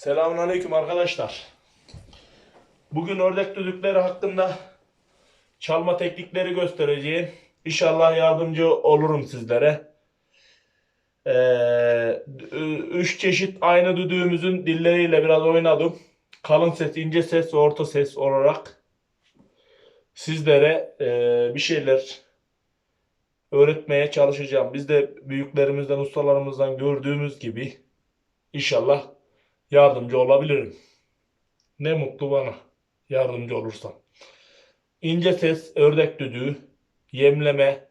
Selamünaleyküm arkadaşlar. Bugün ördek düdükleri hakkında çalma teknikleri göstereceğim. İnşallah yardımcı olurum sizlere. Ee, üç çeşit aynı düdüğümüzün dilleriyle biraz oynadım. Kalın ses, ince ses orta ses olarak sizlere e, bir şeyler öğretmeye çalışacağım. Biz de büyüklerimizden, ustalarımızdan gördüğümüz gibi inşallah yardımcı olabilirim. Ne mutlu bana yardımcı olursam. İnce ses, ördek düdüğü, yemleme,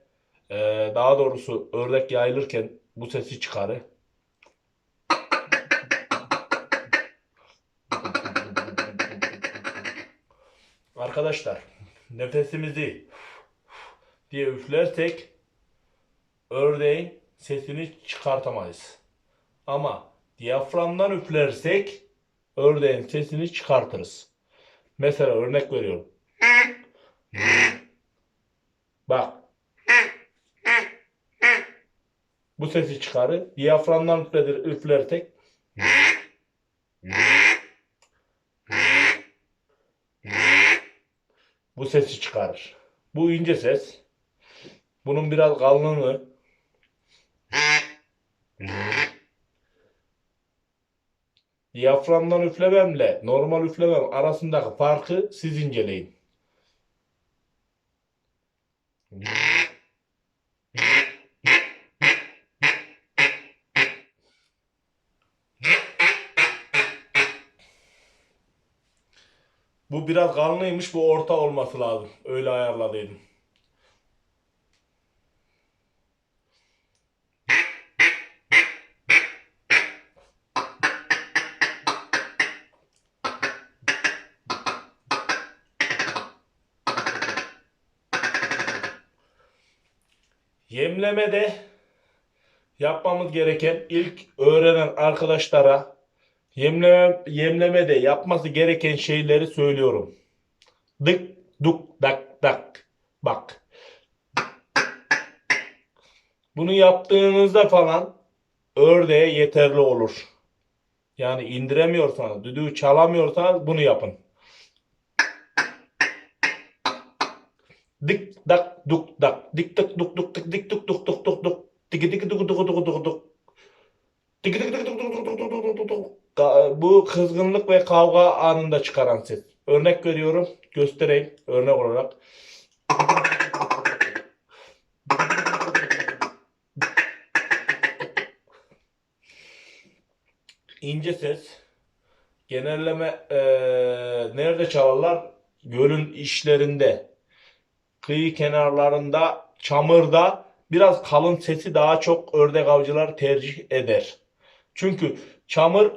e, daha doğrusu ördek yayılırken bu sesi çıkarı. Arkadaşlar nefesimizi diye üflersek ördeğin sesini çıkartamayız. Ama diyaframdan üflersek ördeğin sesini çıkartırız. Mesela örnek veriyorum. Bak. Bu sesi çıkarır. Diyaframdan üfledir, üflersek bu sesi çıkarır. Bu ince ses. Bunun biraz kalınlığı Diyaframdan üflememle normal üflemem arasındaki farkı siz inceleyin. Bu biraz kalınıymış, bu orta olması lazım. Öyle ayarladıydım. Yemlemede yapmamız gereken ilk öğrenen arkadaşlara yemleme, yemlemede yapması gereken şeyleri söylüyorum. Dık duk dak dak. Bak. Bunu yaptığınızda falan ördeğe yeterli olur. Yani indiremiyorsanız, düdüğü çalamıyorsanız bunu yapın. Dik dak duk dak. Dik dak duk duk dik dik duk duk duk duk duk. Dik dik duk duk duk duk duk. Dik dik dik duk duk duk duk duk duk. Bu kızgınlık ve kavga anında çıkaran ses. Örnek veriyorum. Göstereyim örnek olarak. ince ses genelleme e, nerede çalarlar? Gölün işlerinde kıyı kenarlarında, çamurda biraz kalın sesi daha çok ördek avcılar tercih eder. Çünkü çamur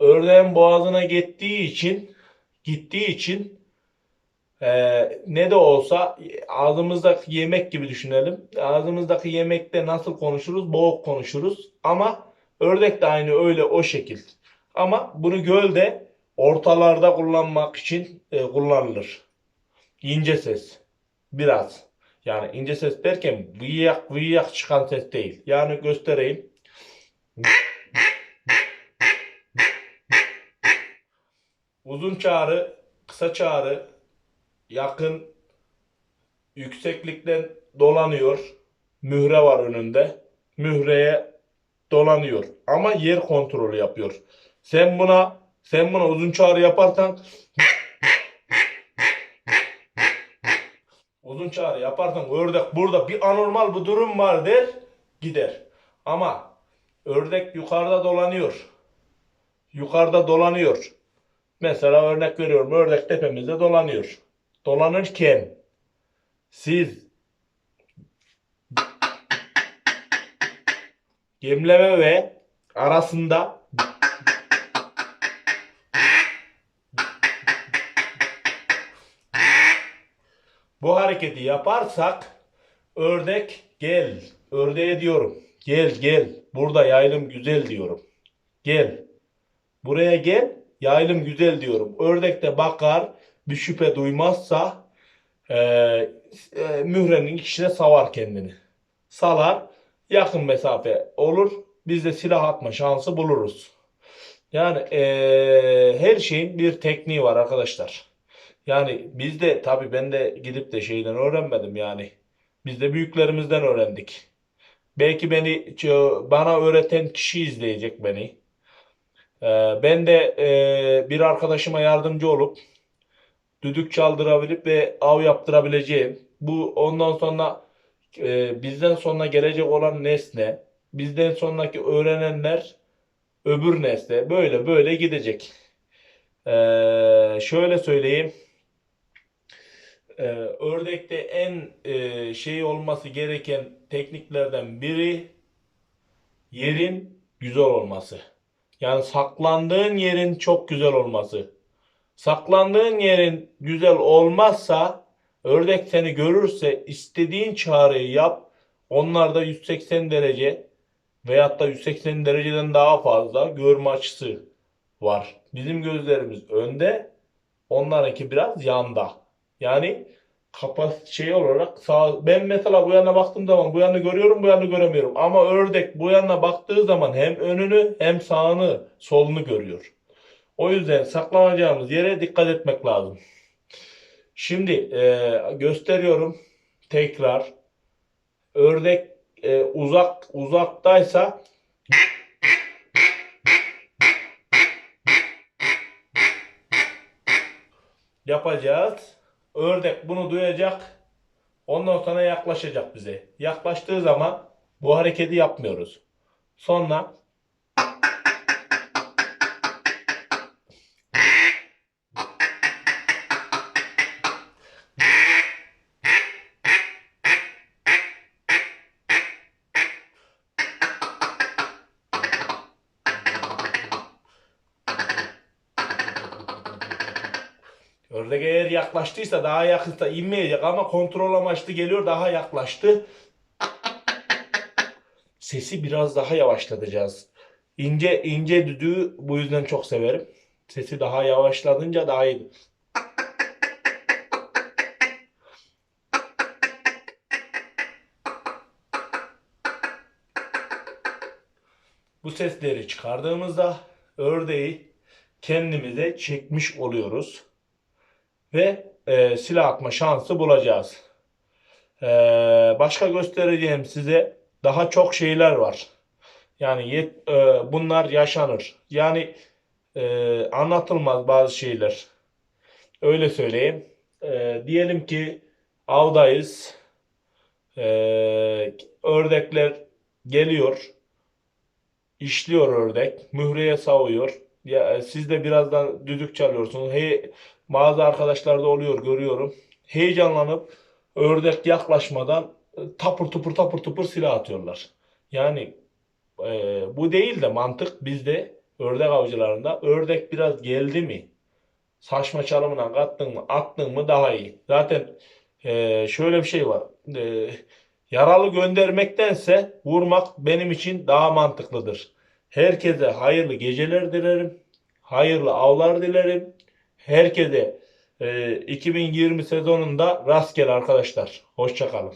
ördeğin boğazına gittiği için gittiği için eee, ne de olsa ağzımızdaki yemek gibi düşünelim. Ağzımızdaki yemekte nasıl konuşuruz? Boğuk konuşuruz. Ama ördek de aynı öyle o şekil. Ama bunu gölde ortalarda kullanmak için e, kullanılır. İnce ses. Biraz. Yani ince ses derken vıyak vıyak çıkan ses değil. Yani göstereyim. Uzun çağrı, kısa çağrı, yakın, yükseklikten dolanıyor. Mühre var önünde. Mühreye dolanıyor. Ama yer kontrolü yapıyor. Sen buna sen buna uzun çağrı yaparsan uzun çağrı yaparsan ördek burada bir anormal bir durum var der gider. Ama ördek yukarıda dolanıyor. Yukarıda dolanıyor. Mesela örnek veriyorum ördek tepemizde dolanıyor. Dolanırken siz gemleme ve arasında Bu hareketi yaparsak ördek gel. Ördeğe diyorum. Gel gel. Burada yaylım güzel diyorum. Gel. Buraya gel. Yaylım güzel diyorum. Ördek de bakar bir şüphe duymazsa e, e, mührenin içine savar kendini. Salar yakın mesafe olur. Biz de silah atma şansı buluruz. Yani eee, her şeyin bir tekniği var arkadaşlar. Yani biz de tabii ben de gidip de şeyden öğrenmedim yani. Biz de büyüklerimizden öğrendik. Belki beni bana öğreten kişi izleyecek beni. Eee, ben de eee, bir arkadaşıma yardımcı olup düdük çaldırabilip ve av yaptırabileceğim. Bu ondan sonra e, bizden sonra gelecek olan nesne, bizden sonraki öğrenenler öbür nesne böyle böyle gidecek. E, şöyle söyleyeyim. E, ördekte en e, şey olması gereken tekniklerden biri yerin güzel olması. Yani saklandığın yerin çok güzel olması. Saklandığın yerin güzel olmazsa ördek seni görürse istediğin çağrıyı yap. Onlar da 180 derece veyahut da 180 dereceden daha fazla görme açısı var. Bizim gözlerimiz önde, onlarınki biraz yanda. Yani kapas şey olarak sağ ben mesela bu yana baktığım zaman bu yanı görüyorum, bu yanı göremiyorum. Ama ördek bu yana baktığı zaman hem önünü hem sağını, solunu görüyor. O yüzden saklanacağımız yere dikkat etmek lazım. Şimdi e, gösteriyorum tekrar. Ördek e, uzak uzaktaysa yapacağız. Ördek bunu duyacak. Ondan sonra yaklaşacak bize. Yaklaştığı zaman bu hareketi yapmıyoruz. Sonra Ördek eğer yaklaştıysa daha yakınsa inmeyecek ama kontrol amaçlı geliyor daha yaklaştı. Sesi biraz daha yavaşlatacağız. İnce ince düdüğü bu yüzden çok severim. Sesi daha yavaşladınca daha iyi. Bu sesleri çıkardığımızda ördeği kendimize çekmiş oluyoruz ve e, silah atma şansı bulacağız. E, başka göstereceğim size daha çok şeyler var. Yani yet- e, bunlar yaşanır. Yani e, anlatılmaz bazı şeyler. Öyle söyleyeyim. E, diyelim ki avdayız. E, ördekler geliyor. İşliyor ördek. Mühreye savuyor. Ya, e, siz de birazdan düdük çalıyorsunuz. Hey, bazı arkadaşlarda oluyor görüyorum. Heyecanlanıp ördek yaklaşmadan e, tapır tupur tapır tupur silah atıyorlar. Yani e, bu değil de mantık bizde ördek avcılarında ördek biraz geldi mi saçma çalımına kattın mı attın mı daha iyi. Zaten e, şöyle bir şey var. E, yaralı göndermektense vurmak benim için daha mantıklıdır. Herkese hayırlı geceler dilerim. Hayırlı avlar dilerim. Herkese e, 2020 sezonunda rastgele arkadaşlar. Hoşça kalın.